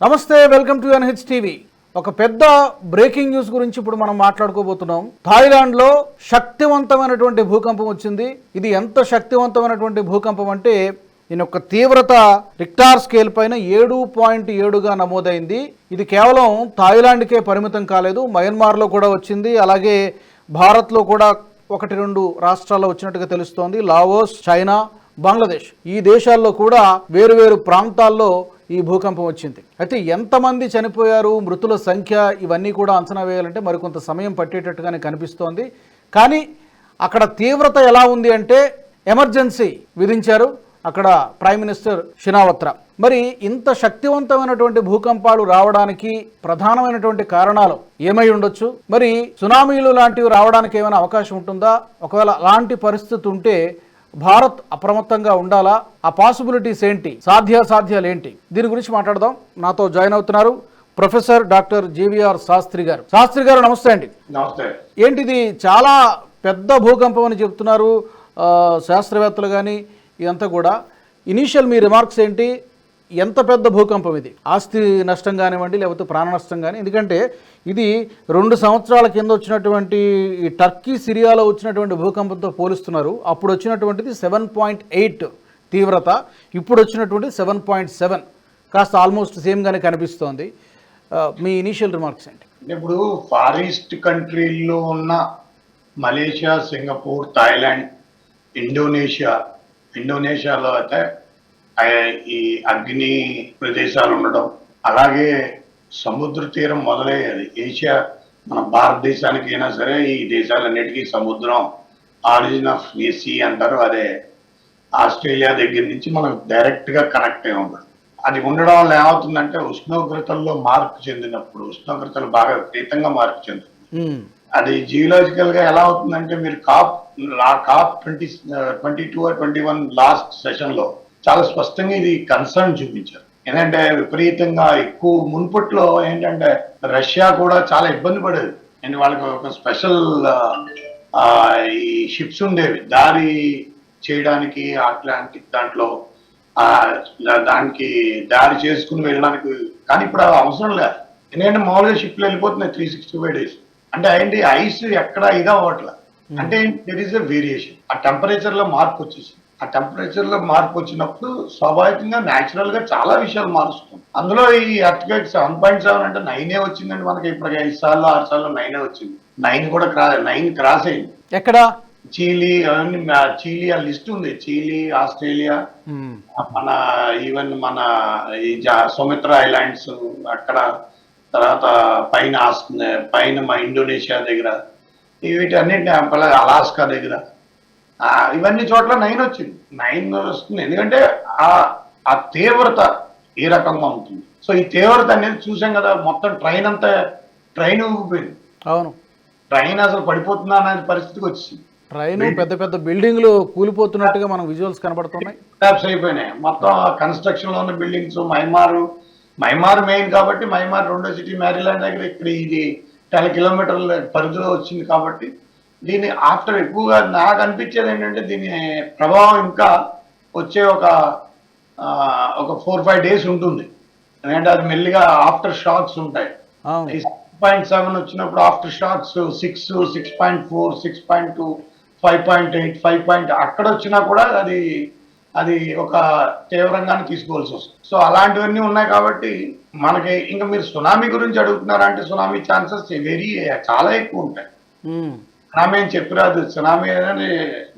నమస్తే welcome to NH TV ఒక పెద్ద బ్రేకింగ్ న్యూస్ గురించి ఇప్పుడు మనం మాట్లాడుకోబోతున్నాం. థాయిలాండ్లో శక్తివంతమైనటువంటి భూకంపం వచ్చింది. ఇది ఎంత శక్తివంతమైనటువంటి భూకంపం అంటే దీని యొక్క తీవ్రత రిక్టార్ స్కేల్ పైన ఏడు పాయింట్ ఏడుగా నమోదైంది. ఇది కేవలం థాయిలాండ్కే పరిమితం కాలేదు. మయన్మార్లో కూడా వచ్చింది. అలాగే భారత్లో కూడా ఒకటి రెండు రాష్ట్రాల్లో వచ్చినట్టుగా తెలుస్తోంది. లావోస్ చైనా బంగ్లాదేశ్ ఈ దేశాల్లో కూడా వేరువేరు ప్రాంతాల్లో ఈ భూకంపం వచ్చింది. అయితే ఎంతమంది చనిపోయారు మృతుల సంఖ్య ఇవన్నీ కూడా అంచనా వేయాలంటే మరికొంత సమయం పట్టేటట్టుగానే కనిపిస్తోంది. కానీ అక్కడ తీవ్రత ఎలా ఉంది అంటే ఎమర్జెన్సీ విధించారు అక్కడ ప్రైమ్ మినిస్టర్ షినావత్ర. మరి ఇంత శక్తివంతమైనటువంటి భూకంపాలు రావడానికి ప్రధానమైనటువంటి కారణాలు ఏమై ఉండొచ్చు? మరి సునామీలు లాంటివి రావడానికి ఏమైనా అవకాశం ఉంటుందా? ఒకవేళ అలాంటి పరిస్థితి ఉంటే భారత్ అప్రమత్తంగా ఉండాలా? ఆ పాసిబిలిటీస్ ఏంటి? సాధ్యాసాధ్యాలు ఏంటి దీని గురించి మాట్లాడదాం. నాతో జాయిన్ అవుతున్నారు ప్రొఫెసర్ డాక్టర్ జీవీఆర్ శాస్త్రి గారు. శాస్త్రి గారు నమస్తే అండి. ఏంటిది? చాలా పెద్ద భూకంపం అని చెప్తున్నారు శాస్త్రవేత్తలు కానీ ఇదంతా కూడా. ఇనీషియల్ మీ రిమార్క్స్ ఏంటి? ఎంత పెద్ద భూకంపం ఇది? ఆస్తి నష్టం కానివ్వండి లేకపోతే ప్రాణ నష్టం కానీ ఎందుకంటే ఇది రెండు సంవత్సరాల కింద వచ్చినటువంటి ఈ టర్కీ సిరియాలో వచ్చినటువంటి భూకంపంతో పోలుస్తున్నారు. అప్పుడు వచ్చినటువంటిది సెవెన్ పాయింట్ ఎయిట్ తీవ్రత ఇప్పుడు వచ్చినటువంటి సెవెన్ పాయింట్ సెవెన్. కాస్త ఆల్మోస్ట్ సేమ్గానే కనిపిస్తోంది. మీ ఇనీషియల్ రిమార్క్స్ ఏంటి? అంటే ఇప్పుడు ఫారెస్ట్ కంట్రీల్లో ఉన్న మలేషియా సింగపూర్ థాయిలాండ్ ఇండోనేషియా ఇండోనేషియాలో అయితే ఈ అగ్ని ప్రదేశాలు ఉండడం అలాగే సముద్ర తీరం మొదలయ్యేది ఏషియా మన భారతదేశానికి అయినా సరే ఈ దేశాలన్నిటికీ సముద్రం ఆరిజిన్ ఆఫ్ సీ అంటారు అదే ఆస్ట్రేలియా దగ్గర నుంచి మనం డైరెక్ట్గా కనెక్ట్ అయి ఉండదు అది ఉండడం వల్ల ఏమవుతుందంటే ఉష్ణోగ్రతల్లో మార్పు చెందినప్పుడు ఉష్ణోగ్రతలు బాగా విపరీతంగా మార్పు చెందుతుంది. అది జియోలాజికల్గా ఎలా అవుతుందంటే మీరు COP COP twenty twenty two twenty one last సెషన్లో చాలా స్పష్టంగా ఇది కన్సర్న్ చూపించారు. ఏంటంటే విపరీతంగా ఎక్కువ మున్పట్లో ఏంటంటే రష్యా కూడా చాలా ఇబ్బంది పడేది. అండ్ వాళ్ళకి ఒక స్పెషల్ ఈ షిప్స్ ఉండేవి. దారి చేయడానికి అట్లాంటిక్ దాంట్లో దానికి దారి చేసుకుని వెళ్ళడానికి. కానీ ఇప్పుడు అవసరం లేదు. ఎందుకంటే మామూలుగా షిప్లు వెళ్ళిపోతున్నాయి త్రీ సిక్స్టీ ఫైవ్ డేస్ అంటే ఏంటి ఐస్ ఎక్కడ ఇదా అవ్వట్లే అంటే దెర్ ఇస్ ఎ వేరియేషన్ ఆ టెంపరేచర్లో మార్పు వచ్చేసి ఆ టెంపరేచర్లో మార్పు వచ్చినప్పుడు స్వాభావికంగా న్యాచురల్గా చాలా విషయాలు మారుస్తుంది అందులో ఈ అర్త్క్వేక్ సెవెన్ పాయింట్ సెవెన్ అంటే నైనే వచ్చిందండి మనకి ఇప్పుడు ఐదు సార్లు ఆరు సార్లు నైనే వచ్చింది. నైన్ కూడా క్రా నైన్ క్రాస్ అయింది. ఎక్కడ? చీలీ అవన్నీ చీలీ ఆ లిస్ట్ ఉంది. చీలీ ఆస్ట్రేలియా మన ఈవెన్ మన ఈ సుమిత్ర ఐలాండ్స్ అక్కడ తర్వాత పైన పైన మా ఇండోనేషియా దగ్గర. అలాగే అలాస్కా దగ్గర. ఇవన్నీ చోట్ల నైన్ వచ్చింది. నైన్ వస్తుంది. ఎందుకంటే ఆ ఆ తీవ్రత ఏ రకంగా ఉంటుంది. సో ఈ తీవ్రత అనేది చూసాం కదా మొత్తం ట్రైన్ అంతా ట్రైన్ ఊగిపోయింది. అవును. ట్రైన్ అసలు పడిపోతుందా అనే పరిస్థితికి వచ్చింది ట్రైన్ పెద్ద పెద్ద బిల్డింగ్లు కూలిపోతున్నట్టుగా మనం విజువల్స్ కనబడుతున్నాయి. అయిపోయినాయి. మొత్తం కన్స్ట్రక్షన్లో ఉన్న బిల్డింగ్స్ మైమారు మైమార్ మెయిన్ కాబట్టి మైమార్ రెండో సిటీ మ్యారీలాండ్ దగ్గర ఇక్కడ ఇది టెన్ కిలోమీటర్ల పరిధిలో వచ్చింది కాబట్టి దీని ఆఫ్టర్ ఎక్కువగా నాకు అనిపించేది ఏంటంటే దీని ప్రభావం ఇంకా వచ్చే ఒక ఒక ఫోర్ ఫైవ్ డేస్ ఉంటుంది. ఎందుకంటే అది మెల్లిగా ఆఫ్టర్ షాక్స్ ఉంటాయి. పాయింట్ సెవెన్ వచ్చినప్పుడు aftershocks six six point four six point two five point eight five point అక్కడ వచ్చినా కూడా అది అది ఒక తీవ్రంగానే తీసుకోవాల్సి వస్తుంది. సో అలాంటివన్నీ ఉన్నాయి కాబట్టి మనకి ఇంకా మీరు సునామీ గురించి అడుగుతున్నారంటే సునామీ ఛాన్సెస్ వెరీ చాలా ఎక్కువ ఉంటాయి. సునామీ అని చెప్పిరాదు సునామీ అనేది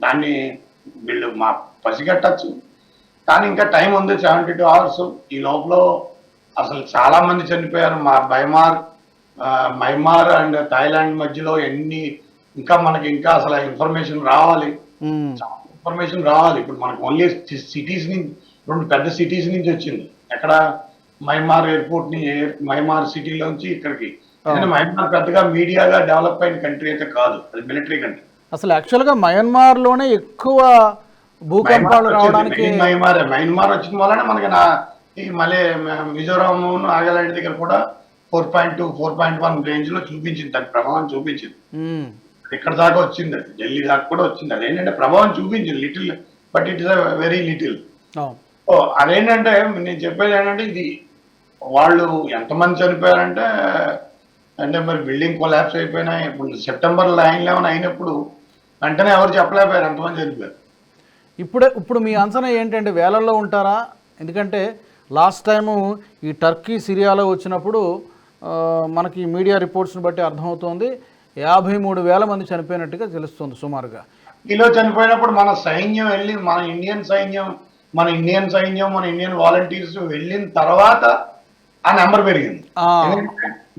దాన్ని వీళ్ళు మా పసిగట్టచ్చు. కానీ ఇంకా టైం ఉంది సెవెంటీ టూ అవర్స్. ఈ లోపల అసలు చాలా మంది చనిపోయారు. మా బైమార్ మైమార్ అండ్ థాయిలాండ్ మధ్యలో ఎన్ని ఇంకా మనకి ఇంకా అసలు ఇన్ఫర్మేషన్ రావాలి. ఇన్ఫర్మేషన్ రావాలి. ఇప్పుడు మనకు ఓన్లీ సిటీస్ నుంచి రెండు పెద్ద సిటీస్ నుంచి వచ్చింది. ఎక్కడ? మైమార్ ఎయిర్పోర్ట్ని మైమార్ సిటీలోంచి ఇక్కడికి మైమార్ పెద్దగా మీడియాగా డెవలప్ అయిన కంట్రీ అయితే కాదు. అది మిలిటరీ కంట్రీ. అసలు యాక్చువల్గా మయన్మార్లోనే ఎక్కువ భూకంపాలు రావడానికి మయన్మార్ మయన్మార్ వచ్చిన వలన మనకి నా ఈ మలే మిజోరాం నాగాలాండ్ దగ్గర కూడా four point two four point one రేంజ్లో చూపించింది. దాని ప్రభావం చూపించింది. ఇక్కడ దాకా వచ్చింది. అది ఢిల్లీ దాకా కూడా వచ్చింది. అది ఏంటంటే ప్రభావం చూపించింది little but it is very little ఓ అదేంటంటే నేను చెప్పేది ఏంటంటే ఇది వాళ్ళు ఎంతమంది చనిపోయారంటే అంటే మరి బిల్డింగ్ కొలాప్స్ అయిపోయినాయి ఇప్పుడు సెప్టెంబర్ లైన్ లెవెన్ అయినప్పుడు వెంటనే ఎవరు చెప్పలేకపోయారు ఎంతమంది చనిపోయారు? ఇప్పుడే ఇప్పుడు మీ అంచనా ఏంటంటే వేలల్లో ఉంటారా? ఎందుకంటే లాస్ట్ టైము ఈ టర్కీ సిరియాలో వచ్చినప్పుడు మనకి మీడియా రిపోర్ట్స్ని బట్టి అర్థమవుతోంది యాభై మూడు వేల మంది చనిపోయినట్టుగా తెలుస్తుంది సుమారుగా. ఈలో చనిపోయినప్పుడు మన సైన్యం వెళ్ళి మన ఇండియన్ సైన్యం మన ఇండియన్ సైన్యం మన ఇండియన్ వాలంటీర్స్ వెళ్ళిన తర్వాత ఆ నెంబర్ పెరిగింది.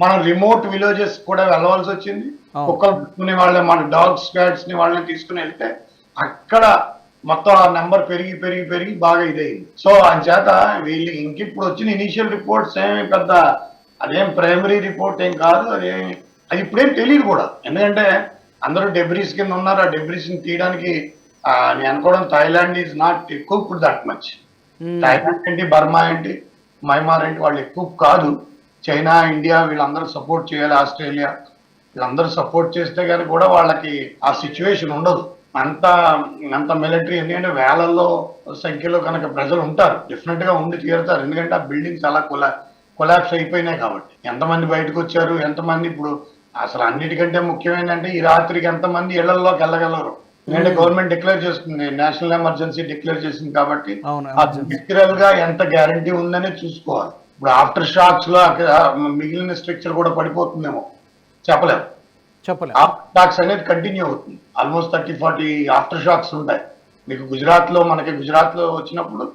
మనం రిమోట్ విలేజెస్ కూడా వెళ్ళవలసి వచ్చింది. కుక్కలు పట్టుకునే వాళ్ళని మన డాగ్స్ క్యాట్స్ని వాళ్ళని తీసుకుని వెళ్తే అక్కడ మొత్తం ఆ నెంబర్ పెరిగి పెరిగి పెరిగి బాగా ఇదయింది. సో చేత వీళ్ళు ఇంక ఇప్పుడు వచ్చిన ఇనీషియల్ రిపోర్ట్స్ ఏమి పెద్ద అదేం ప్రైమరీ రిపోర్ట్ ఏం కాదు అదేం అది ఇప్పుడేం తెలియదు కూడా. ఎందుకంటే అందరూ డెబ్రీస్ కింద ఉన్నారు. ఆ డెబ్రీస్ని తీయడానికి నేను అనుకోవడం థైలాండ్ ఈజ్ నాట్ ఎక్కువ ఇప్పుడు దట్ మచ్ థాయిలాండ్ ఏంటి? బర్మా ఏంటి? మయమార్ అంటే వాళ్ళు ఎక్కువ కాదు. చైనా ఇండియా వీళ్ళందరూ సపోర్ట్ చేయాలి ఆస్ట్రేలియా వీళ్ళందరూ సపోర్ట్ చేస్తే కానీ కూడా వాళ్ళకి ఆ సిచ్యువేషన్ ఉండదు. అంత అంత మిలిటరీ ఎందుకంటే వేలల్లో సంఖ్యలో కనుక ప్రజలు ఉంటారు. డెఫినెట్గా ఉండి తీరుతారు. ఎందుకంటే ఆ బిల్డింగ్స్ అలా కొలా కొలాప్స్ అయిపోయినాయి కాబట్టి. ఎంతమంది బయటకు వచ్చారు? ఎంతమంది ఇప్పుడు అసలు అన్నిటికంటే ముఖ్యమైనదంటే ఈ రాత్రికి ఎంతమంది ఇళ్ళలోకి వెళ్ళగలరు? ఎందుకంటే గవర్నమెంట్ డిక్లేర్ చేస్తుంది నేషనల్ ఎమర్జెన్సీ డిక్లేర్ చేసింది కాబట్టి ఫిజికల్గా ఎంత గ్యారంటీ ఉందనే చూసుకోవాలి. ఇప్పుడు ఆఫ్టర్ షాక్స్లో మిగిలిన స్ట్రక్చర్ కూడా పడిపోతుందేమో చెప్పలేము. చెప్పలే ఆఫ్టర్ షాక్స్ అనేది కంటిన్యూ అవుతుంది. Almost thirty forty aftershocks ఉంటాయి. మీకు గుజరాత్లో మనకి గుజరాత్లో వచ్చినప్పుడు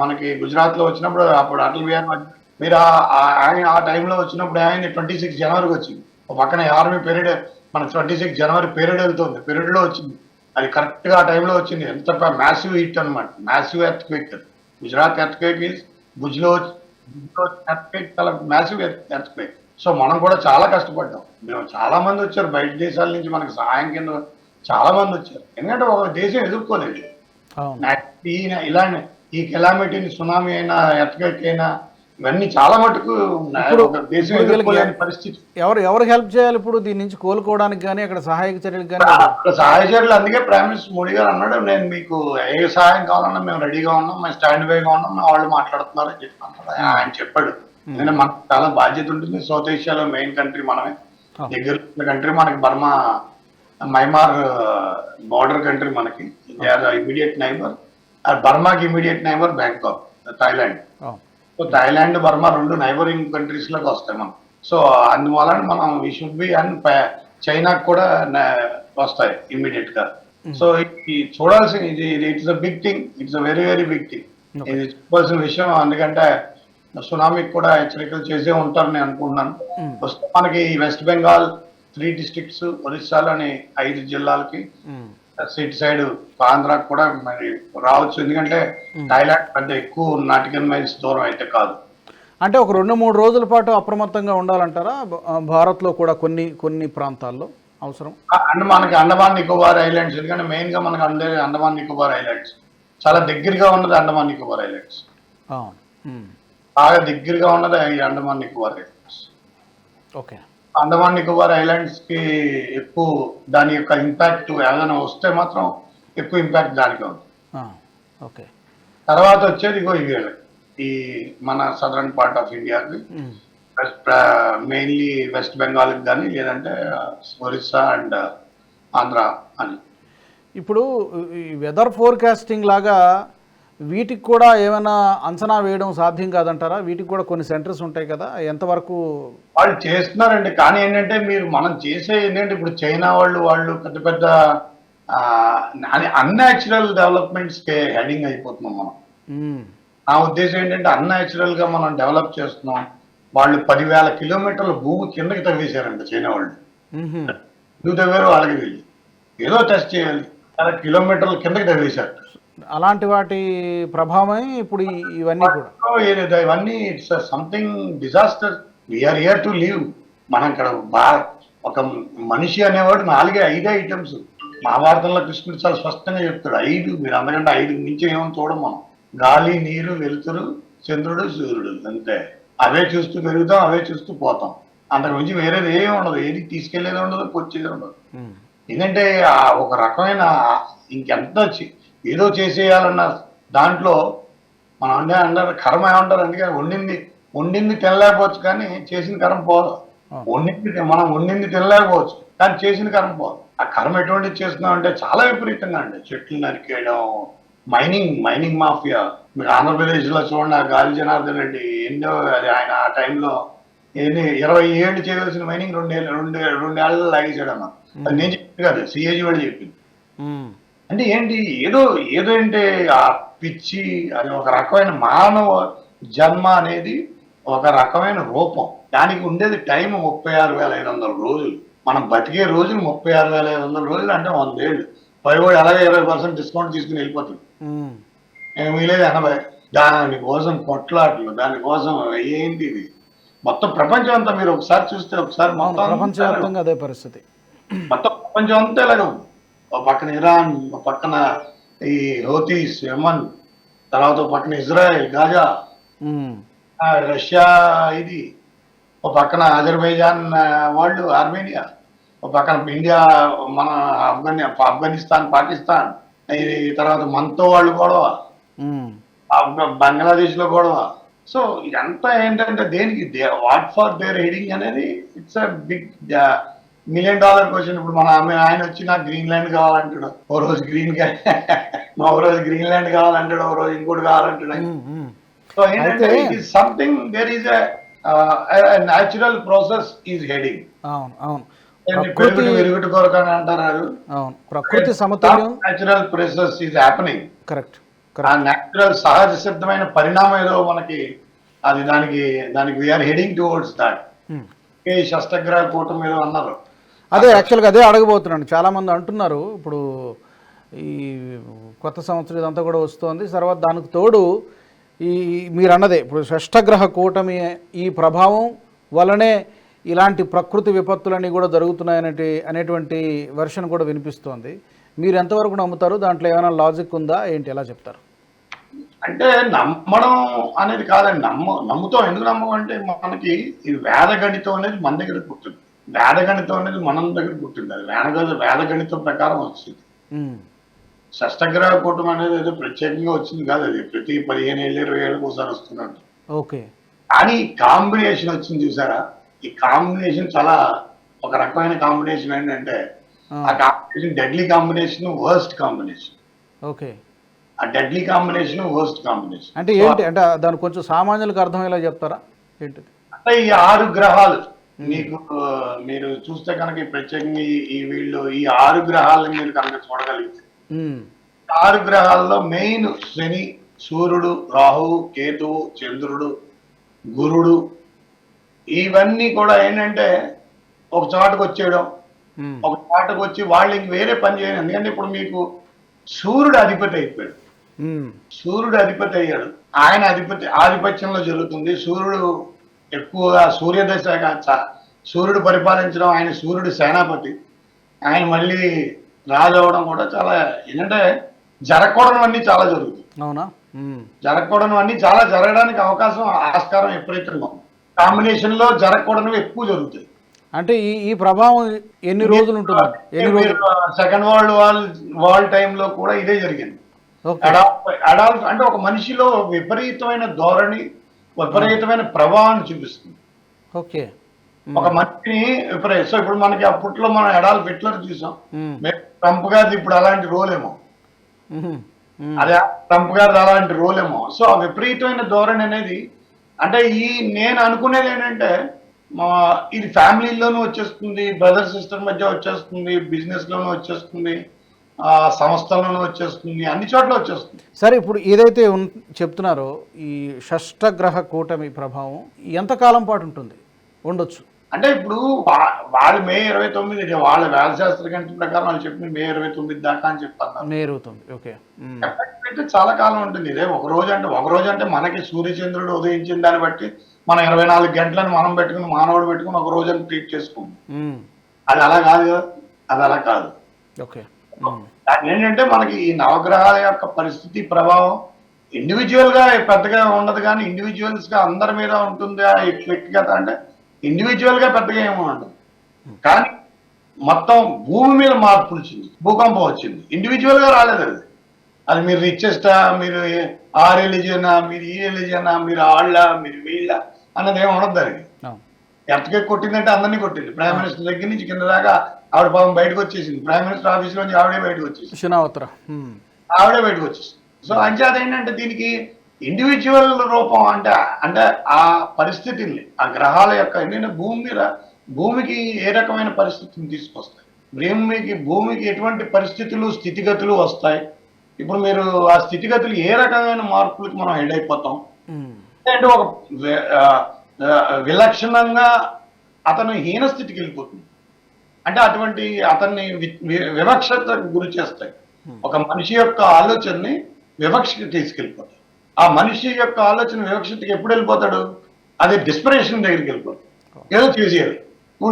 మనకి గుజరాత్లో వచ్చినప్పుడు అప్పుడు అటల్ బిహారీ మీరు ఆయన ఆ టైంలో వచ్చినప్పుడు ఆయన ట్వంటీ సిక్స్ జనవరికి వచ్చింది. పక్కన ఆర్మీ పీరియడ్ మన ట్వంటీ సిక్స్ జనవరి పీరియడ్ వెళ్తుంది. పీరియడ్లో వచ్చింది. అది కరెక్ట్గా ఆ టైంలో వచ్చింది. ఎంత మ్యాసివ్ హిట్ అనమాట massive earthquake Gujarat earthquake is భుజ్లో earthquake చాలా మ్యాసివ్ ఎర్త్ క్వేక్ సో మనం కూడా చాలా కష్టపడ్డాం. మేము చాలా మంది వచ్చారు. బయట దేశాల నుంచి మనకి సహాయం కింద చాలా మంది వచ్చారు. ఎందుకంటే ఒక దేశం ఎదుర్కోలేదు. అవును. ఈ ఇలానే ఈ కెలామిటీని సునామీ అయినా ఎర్త్క్వేక్ అయినా ఇవన్నీ చాలా మటుకు దేశం ఎదుర్కోలేని పరిస్థితి. ఎవరు ఎవరు హెల్ప్ చేయాలి ఇప్పుడు దీని నుంచి కోలుకోవడానికి కానీ అక్కడ సహాయక చర్యలకు కానీ అక్కడ సహాయ చర్యలు అందుకే ప్రైమ్ మినిస్టర్ మోడీ గారు అన్నాడు నేను మీకు ఏ సహాయం కావాలన్నా మేము రెడీగా ఉన్నాం మేము స్టాండ్ బైగా ఉన్నాం మా వాళ్ళు మాట్లాడుతున్నారు అని చెప్పి ఆయన చెప్పాడు. ఎందుకంటే మనకు చాలా బాధ్యత ఉంటుంది. సౌత్ ఏషియాలో మెయిన్ కంట్రీ మనమే. దగ్గర కంట్రీ మనకి బర్మా మైమార్ బార్డర్ కంట్రీ మనకి. Immediate neighbour బర్మాకి immediate neighbour Bangkok Thailand so Thailand Burma రెండు నైబరింగ్ కంట్రీస్లోకి వస్తాయి మనం సో అందువలన మనం ఈ షుడ్ బి అండ్ చైనాకు కూడా వస్తాయి ఇమ్మీడియట్గా సో ఇది చూడాల్సిన ఇది it's a big thing it's a very very big thing. ఇది చెప్పాల్సిన విషయం ఎందుకంటే సునామీకి కూడా హెచ్చరికలు చేసే ఉంటారు నేను అనుకుంటున్నాను Mm. వస్తే మనకి వెస్ట్ బెంగాల్ త్రీ డిస్ట్రిక్ట్స్ ఒరిస్సాలోని ఐదు జిల్లాలకి ఉమ్. సిటీ సైడ్ ఆంధ్రాకి కూడా మరి రావచ్చు. ఎందుకంటే థాయిలాండ్ పెద్ద ఎక్కువ నాటికల్ మైల్స్ దూరం అయితే కాదు. అంటే ఒక రెండు మూడు రోజుల పాటు అప్రమత్తంగా ఉండాలంటారా? భ- ఆ, భారత్లో కూడా కొన్ని కొన్ని ప్రాంతాల్లో అవసరం? అండ్ మనకి అండమాన్ నికోబార్ ఐలాండ్స్. ఎందుకంటే మెయిన్గా మనకి అందే అండమాన్ నికోబార్ ఐలాండ్స్. చాలా దగ్గరగా ఉన్నది అండమాన్ నికోబార్ ఐలాండ్స్. బాగా దగ్గరగా ఉన్నది అండమాన్ నికోబార్ ఐలాండ్స్. ఓకే. అండమాన్ నికోబార్ ఐలాండ్స్కి ఎక్కువ దాని యొక్క ఇంపాక్ట్ ఏదైనా వస్తే మాత్రం ఎక్కువ ఇంపాక్ట్ దానికి ఉంది ఓకే. తర్వాత వచ్చేది ఇగో ఇవి ఈ మన సదరన్ పార్ట్ ఆఫ్ ఇండియాకి. మెయిన్లీ వెస్ట్ బెంగాల్ కానీ లేదంటే ఒరిస్సా అండ్ ఆంధ్ర అని. ఇప్పుడు ఈ వెదర్ ఫోర్కాస్టింగ్ లాగా వీటికి కూడా ఏమైనా అంచనా వేయడం సాధ్యం కాదంటారా? వీటికి కూడా కొన్ని సెంటర్స్ ఉంటాయి కదా ఎంతవరకు వాళ్ళు చేస్తున్నారండి. కానీ ఏంటంటే మీరు మనం చేసే ఏంటంటే ఇప్పుడు చైనా వాళ్ళు వాళ్ళు పెద్ద పెద్ద అన్యాచురల్ డెవలప్మెంట్స్కి హెడింగ్ అయిపోతున్నాం మనం. నా ఉద్దేశం ఏంటంటే అన్యాచురల్గా మనం డెవలప్ చేస్తున్నాం. వాళ్ళు పదివేల కిలోమీటర్ల భూమి కిందకి తవ్వేశారంట చైనా వాళ్ళు. ఎందుకు తవ్వారో వాళ్ళకి తెలియదు ఏదో టెస్ట్ చేయాలి. చాలా కిలోమీటర్ల కిందకి తవ్వేశారు. అలాంటి వాటి ప్రభావమే ఇప్పుడు ఇవన్నీ కూడా. ఇవన్నీ it's something disaster we are here to leave మనం ఇక్కడ బా ఒక మనిషి అనేవాడు నాలుగే ఐదే ఐటమ్స్ మహాభారతంలో కృష్ణుడు చాలా స్పష్టంగా చెప్తాడు. ఐదు మీరు అందుకంటే ఐదు మించి ఏమో చూడం మనం. గాలి నీరు వెలుతురు చంద్రుడు సూర్యుడు అంతే. అవే చూస్తూ పెరుగుతాం అవే చూస్తూ పోతాం. అంతకు మించి వేరేది ఏమి ఉండదు. ఏది తీసుకెళ్ళేది ఉండదు వచ్చేది ఉండదు. ఆ ఒక రకమైన ఇంకెంత ఏదో చేసేయాలన్న దాంట్లో మనం అంటే అంటారు కర్మ ఏమంటారు? అందుకే వండింది. వండింది తినలేకపోవచ్చు కానీ చేసిన కర్మ పోదు. వండింది మనం వండింది తినలేకపోవచ్చు కానీ చేసిన కర్మ పోదు. ఆ కర్మ ఎటువంటిది చేస్తున్నాం అంటే చాలా విపరీతంగా అండి. చెట్లు నరికేయడం మైనింగ్ మైనింగ్ మాఫియా. మీరు ఆంధ్రప్రదేశ్లో చూడండి ఆ గాలి జనార్దన్ రెడ్డి ఎన్నో అది ఆయన ఆ టైంలో ఎన్ని ఇరవై ఏళ్ళు చేయవలసిన మైనింగ్ రెండేళ్ళు రెండు రెండేళ్ళలో లాగేసాడు అన్న అది నేను చెప్పింది కాదు సిఏజీ వాళ్ళు చెప్పింది. అంటే ఏంటి ఏదో ఏదో అంటే ఆ పిచ్చి అది ఒక రకమైన మానవ జన్మ అనేది ఒక రకమైన రూపం. దానికి ఉండేది టైం ముప్పై ఆరు వేల ఐదు వందల రోజులు. మనం బతికే రోజులు ముప్పై ఆరు వేల ఐదు వందల రోజులు అంటే వందేళ్ళు. పైవాడు అలాగే ఇరవై పర్సెంట్ డిస్కౌంట్ తీసుకుని వెళ్ళిపోతుంది మిగిలేదు ఎనభై దానికోసం కొట్లాటలు దానికోసం ఏంటి ఇది? మొత్తం ప్రపంచం అంతా మీరు ఒకసారి చూస్తే ఒకసారి మొత్తం అదే పరిస్థితి. మొత్తం ప్రపంచం అంతా ఇలాగే ఉంది. ఒక పక్కన ఇరాన్ ఒక పక్కన ఈ హోతీస్ యమన్ తర్వాత ఒక పక్కన ఇజ్రాయెల్ గాజా రష్యా ఇది ఒక పక్కన అజర్బైజాన్ వాళ్ళు ఆర్మేనియా ఒక పక్కన ఇండియా మన ఆఫ్ఘని ఆఫ్ఘనిస్తాన్ పాకిస్తాన్ ఇది తర్వాత మనతో వాళ్ళు గొడవ బంగ్లాదేశ్లో గొడవ. సో ఇదంతా ఏంటంటే దేనికి వాట్ ఫర్ దేర్ హెడింగ్ అనేది it's a big million dollar question ఇప్పుడు మన ఆమె ఆయన వచ్చి నాకు గ్రీన్ ల్యాండ్ కావాలంటాడు. ఓ రోజు గ్రీన్ ఓ రోజు గ్రీన్ ల్యాండ్ కావాలంటాడు ఓ రోజు ఇంకోటి కావాలంటాడు. సో ఏంటంటే it is something there is natural process is heading అవును అవును. ప్రకృతి విరుగుడు కొరకు అని అంటారు అవును. ప్రకృతి సమతుల్యం natural process is happening correct ఆ న్యాచురల్ సహజ సిద్ధమైన పరిణామం ఏదో మనకి అది దానికి దానికి వీఆర్ హెడింగ్ టువర్డ్స్ దాట్. ఈ షష్టగ్రహ కూటమి ఏదో అన్నారు. అదే యాక్చువల్గా అదే అడగబోతున్నాను. చాలామంది అంటున్నారు ఇప్పుడు ఈ కొత్త సంవత్సరం ఇదంతా కూడా వస్తుంది తర్వాత దానికి తోడు ఈ మీరు అన్నదే ఇప్పుడు షష్టగ్రహ కూటమి ఈ ప్రభావం వలనే ఇలాంటి ప్రకృతి విపత్తులన్నీ కూడా జరుగుతున్నాయనే అనేటువంటి వెర్షన్ కూడా వినిపిస్తోంది. మీరు ఎంతవరకు నమ్ముతారు? దాంట్లో ఏమైనా లాజిక్ ఉందా? ఏంటి? ఎలా చెప్తారు? అంటే నమ్మడం అనేది కాదండి. నమ్మ నమ్ముతాం. ఎందుకు నమ్మకం అంటే మనకి ఈ వేద గణితం అనేది మన దగ్గర పుట్టింది. వేద గణితం అనేది మన దగ్గర పుట్టింది. అది వేద వేద గణితం ప్రకారం వచ్చింది. షష్టగ్రహ కూటమి అనేది ఏదో ప్రత్యేకంగా వచ్చింది కాదు అది. ప్రతి పదిహేను ఏళ్ళు ఇరవై ఏళ్ళకి ఒకసారి వస్తున్నట్టు. ఓకే. కానీ కాంబినేషన్ వచ్చింది చూసారా? ఈ కాంబినేషన్ చాలా ఒక రకమైన కాంబినేషన్ ఏంటంటే ఆ, combination deadly combination worst combination. Okay. ఆ డెడ్లీ కాంబినేషన్ వర్స్ట్ కాంబినేషన్. అంటే ఏంటి? అంటే దాని కొంచెం సామాన్యులకు అర్థమయ్యేలా చెప్తారా? ఏంటిది? అంటే ఈ ఆరు గ్రహాలు మీకు ఆ, మీరు చూస్తే కనుక ఈ ప్రత్యేకంగా ఈ- వీళ్ళు ఈ ఆరు గ్రహాలను మీరు కనుక చూడగలిగితే ఆరు గ్రహాల్లో మెయిన్ శని సూర్యుడు రాహువు కేతువు చంద్రుడు గురుడు ఇవన్నీ కూడా ఏంటంటే ఒక చోటకు వచ్చేయడం ఒక చోటకు వచ్చి వాళ్ళు ఇంక వేరే పని చేయను ఎందుకంటే ఇప్పుడు మీకు సూర్యుడు అధిపతి అయిపోయాడు. సూర్యుడు అధిపతి అయ్యాడు. ఆయన అధిపతి ఆధిపత్యంలో జరుగుతుంది. సూర్యుడు ఎక్కువగా సూర్యదశ సూర్యుడు పరిపాలించడం ఆయన సూర్యుడు సేనాపతి. ఆయన మళ్ళీ రాజు అవడం కూడా చాలా ఏంటంటే జరగకూడనివన్నీ చాలా జరుగుతుంది అవునా? జరగకూడనివన్నీ చాలా జరగడానికి అవకాశం ఆస్కారం ఉంది. కాంబినేషన్లో జరగకూడనివి ఎక్కువ జరుగుతాయి. అంటే ఈ ఈ ప్రభావం ఎన్ని రోజులు ఎన్ని రోజులు? సెకండ్ వరల్డ్ వార్ వార్ టైంలో కూడా ఇదే జరిగింది. అడాల్ఫ్ అంటే ఒక మనిషిలో విపరీతమైన ధోరణి విపరీతమైన ప్రభావాన్ని చూపిస్తుంది. ఓకే. ఒక మనిషిని విపరీత. సో ఇప్పుడు మనకి అప్పట్లో మనం అడాల్ఫ్ హిట్లర్ చూసాం. ట్రంప్ గారిది ఇప్పుడు అలాంటి రోల్ ఏమో. అదే ట్రంప్ గారిది అలాంటి రోల్ ఏమో. సో ఆ విపరీతమైన ధోరణి అనేది అంటే ఈ నేను అనుకునేది ఏంటంటే మా ఇది ఫ్యామిలీలోనూ వచ్చేస్తుంది బ్రదర్ సిస్టర్ మధ్య వచ్చేస్తుంది బిజినెస్ లోనూ వచ్చేస్తుంది. ఆ సంస్థల్లోనూ వచ్చేస్తుంది అన్ని చోట్ల వచ్చేస్తుంది. సరే ఇప్పుడు ఏదైతే చెప్తున్నారో ఈ షష్టగ్రహ కూటమి ప్రభావం ఎంతకాలం పాటు ఉంటుంది? ఉండొచ్చు. అంటే ఇప్పుడు వాళ్ళు మే ఇరవై తొమ్మిది వాళ్ళ వేద శాస్త్ర గణితం ప్రకారం వాళ్ళు చెప్పింది మే ఇరవై తొమ్మిది దాకా అని చెప్పన్నారు. నేరుతుంది ఓకే. ఉమ్, ఎఫెక్ట్ అయితే చాలా కాలం ఉంటుంది. ఇదే ఒక రోజు అంటే ఒక రోజు అంటే మనకి సూర్యచంద్రుడు ఉదయించిన దాన్ని బట్టి మనం ఇరవై నాలుగు గంటలను మనం పెట్టుకుని మానవుడు పెట్టుకుని ఒక రోజు అని ట్రీట్ చేసుకుంటాం. అది అలా కాదు కదా. అది అలా కాదు. ఓకే. దాని ఏంటంటే మనకి ఈ నవగ్రహాల యొక్క పరిస్థితి ప్రభావం ఇండివిజువల్గా పెద్దగా ఉండదు కానీ ఇండివిజువల్స్గా అందరి మీద ఉంటుందా వ్యక్తిగత అంటే ఇండివిజువల్గా పెద్దగా ఏమో ఉండదు. కానీ మొత్తం భూమి మీద మార్పు వచ్చింది భూకంపం వచ్చింది. ఇండివిజువల్గా రాలేదు అది. అది మీరు రిచెస్టా మీరు ఆ రిలీజియనా మీరు ఈ రిలీజియనా మీరు ఆళ్ళ మీరు వీళ్ళ అన్నది ఏమి ఉండదు దానికి. ఎర్త్కే కొట్టిందంటే అందరినీ కొట్టింది. ప్రైమ్ మినిస్టర్ దగ్గర నుంచి కింద దాకా ఆవిడ పాపం బయటకు వచ్చేసింది. ప్రైమ్ మినిస్టర్ ఆఫీస్ నుంచి ఆవిడే బయటకు వచ్చేసింది. ఆవిడే బయటకు వచ్చేసింది. సో అంచేత ఏంటంటే దీనికి ఇండివిజువల్ రూపం అంటే అంటే ఆ పరిస్థితిని ఆ గ్రహాల యొక్క ఏంటంటే భూమి మీద భూమికి ఏ రకమైన పరిస్థితిని తీసుకొస్తాయి? భూమికి భూమికి ఎటువంటి పరిస్థితులు స్థితిగతులు వస్తాయి? ఇప్పుడు మీరు ఆ స్థితిగతులు ఏ రకమైన మార్పులకి మనం హెడ్ అయిపోతాం. అంటే ఒక విలక్షణంగా అతను హీన స్థితికి వెళ్ళిపోతుంది. అంటే అటువంటి అతన్ని వివక్షతకు గురి చేస్తాయి. ఒక మనిషి యొక్క ఆలోచనని వివక్షకి తీసుకెళ్ళిపోతాయి ఆ మనిషి యొక్క ఆలోచన వివక్షతకి ఎప్పుడు వెళ్ళిపోతాడు? అది డిస్పరేషన్ దగ్గరికి వెళ్ళిపోతాడు. ఏదో చేసేయాలి.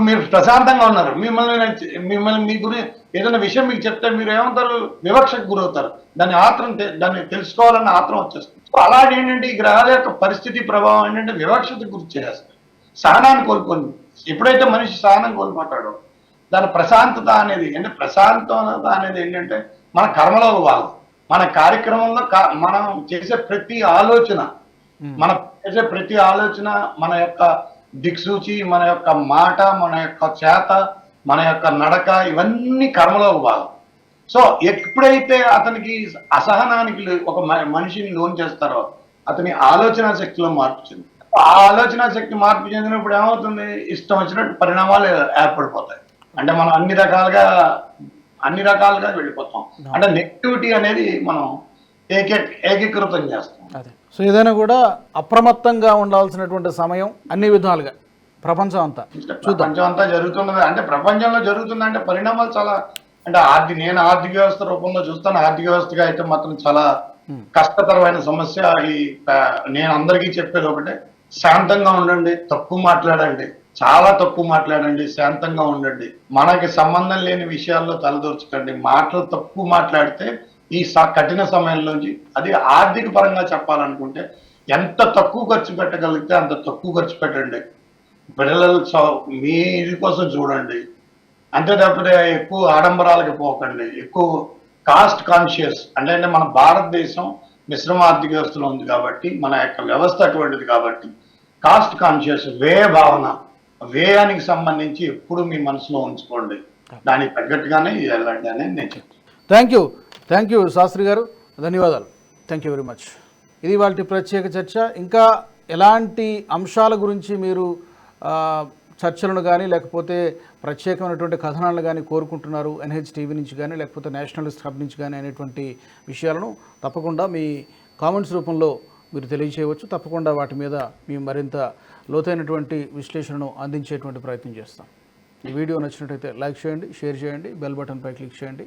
మీరు ప్రశాంతంగా ఉన్నారు. మిమ్మల్ని మిమ్మల్ని మీ గురి ఏదైనా విషయం మీకు చెప్తే మీరు ఏమంటారు? వివక్షకు గురవుతారు. దాని ఆత్రం దాన్ని తెలుసుకోవాలన్న ఆత్రం వచ్చేస్తుంది. సో అలాగే ఏంటంటే ఈ గ్రహాల యొక్క పరిస్థితి ప్రభావం ఏంటంటే వివక్షతకు గురి చేసేస్తాయి సహనాన్ని కోల్పోయింది ఎప్పుడైతే మనిషి సహనం కోల్పోతాడో దాని ప్రశాంతత అనేది అంటే ప్రశాంతత అనేది ఏంటంటే మన కర్మలో భాగం మన కార్యక్రమంలో మనం చేసే ప్రతి ఆలోచన మన చేసే ప్రతి ఆలోచన మన యొక్క దిక్సూచి మన యొక్క మాట మన యొక్క చేత మన యొక్క నడక ఇవన్నీ కర్మలో భాగం. సో ఎప్పుడైతే అతనికి అసహనానికి ఒక మనిషిని లోన్ చేస్తారో అతని ఆలోచన శక్తిలో మార్పు చెంది. ఆ ఆలోచన శక్తి మార్పు చెందినప్పుడు ఏమవుతుంది? ఇష్టం వచ్చినట్టు పరిణామాలు ఏర్పడిపోతాయి. అంటే మనం అన్ని రకాలుగా అన్ని రకాలుగా వెళ్ళిపోతాం. అంటే నెగిటివిటీ అనేది మనం ఏకే ఏకీకృతం చేస్తాం. సో ఏదైనా కూడా అప్రమత్తంగా ఉండాల్సినటువంటి సమయం అన్ని విధాలుగా. ప్రపంచం అంతా. ప్రపంచం అంతా జరుగుతున్నది. అంటే ప్రపంచంలో జరుగుతుందంటే పరిణామాలు చాలా అంటే ఆర్థిక నేను ఆర్థిక వ్యవస్థ రూపంలో చూస్తాను. ఆర్థిక వ్యవస్థగా అయితే మాత్రం చాలా కష్టతరమైన సమస్య ఈ నేను అందరికీ చెప్పేది ఒకటే. శాంతంగా ఉండండి తక్కువ మాట్లాడండి. చాలా తక్కువ మాట్లాడండి శాంతంగా ఉండండి. మనకి సంబంధం లేని విషయాల్లో తలదూర్చకండి. మాటలు తక్కువ మాట్లాడితే ఈ కఠిన సమయంలోంచి అది ఆర్థిక పరంగా చెప్పాలనుకుంటే ఎంత తక్కువ ఖర్చు పెట్టగలిగితే అంత తక్కువ ఖర్చు పెట్టండి. పిల్లలు మీ ఇది కోసం చూడండి. అంతే తప్పితే ఎక్కువ ఆడంబరాలకు పోకండి. ఎక్కువ కాస్ట్ కాన్షియస్. అంటే అంటే మన భారతదేశం మిశ్రమ ఆర్థిక వ్యవస్థలో ఉంది కాబట్టి మన యొక్క వ్యవస్థ అటువంటిది కాబట్టి కాస్ట్ కాన్షియస్ వ్యయ భావన వ్యయానికి సంబంధించి ఎప్పుడు మీ మనసులో ఉంచుకోండి. దానికి తగ్గట్టుగానే వెళ్ళండి అని నేను చెప్తాను thank you. Thank you Shastri గారు. ధన్యవాదాలు. థ్యాంక్ యూ వెరీ మచ్ ఇది వాటి ప్రత్యేక చర్చ. ఇంకా ఎలాంటి అంశాల గురించి మీరు చర్చలను కానీ లేకపోతే ప్రత్యేకమైనటువంటి కథనాలను కానీ కోరుకుంటున్నారు ఎన్హెచ్ టీవీ నుంచి కానీ లేకపోతే నేషనలిస్ట్ హబ్ నుంచి కానీ అనేటువంటి విషయాలను తప్పకుండా మీ కామెంట్స్ రూపంలో మీరు తెలియచేయవచ్చు. తప్పకుండా వాటి మీద మేము మరింత లోతైనటువంటి విశ్లేషణను అందించేటువంటి ప్రయత్నం చేస్తాం. ఈ వీడియో నచ్చినట్టయితే లైక్ చేయండి షేర్ చేయండి బెల్ బటన్పై క్లిక్ చేయండి.